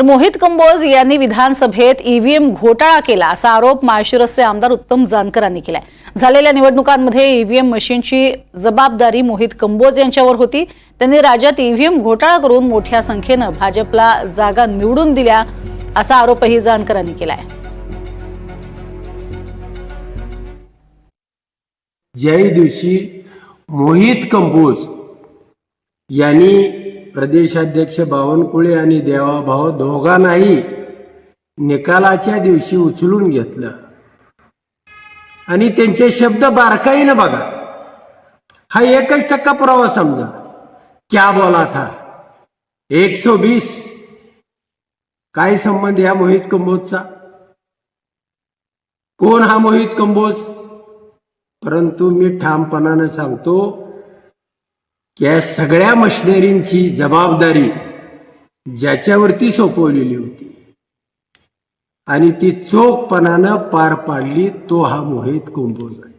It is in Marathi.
तर मोहित कंबोज यांनी विधानसभेत ईव्हीएम घोटाळा केला असा आरोप माळशिरसचे आमदार उत्तम जानकरांनी केलाय. झालेल्या निवडणुकांमध्ये ईव्हीएम मशीनची जबाबदारी मोहित कंबोज यांच्यावर होती. त्यांनी राज्यात ईव्हीएम घोटाळा करून मोठ्या संख्येनं भाजपला जागा निवडून दिल्या असा आरोपही जानकरांनी केलाय. ज्याही दिवशी मोहित कंबोज यांनी प्रदेशाध्यक्ष बावनकुळे आणि देवाभाऊ दोघांनाही निकालाच्या दिवशी उचलून घेतलं. आणि त्यांचे शब्द बारकाईनं बघा. हा एकच टक्का पुरावा समजा. क्या बोला था? एक सौ बीस काय संबंध या मोहित कंबोजचा? कोण हा मोहित कंबोज? परंतु मी ठामपणानं सांगतो की या सगळ्या मशिनरींची जबाबदारी ज्याच्यावरती सोपवलेली होती. आणि ती चोखपणानं पार पाडली तो हा मोहित कुंभोज आहे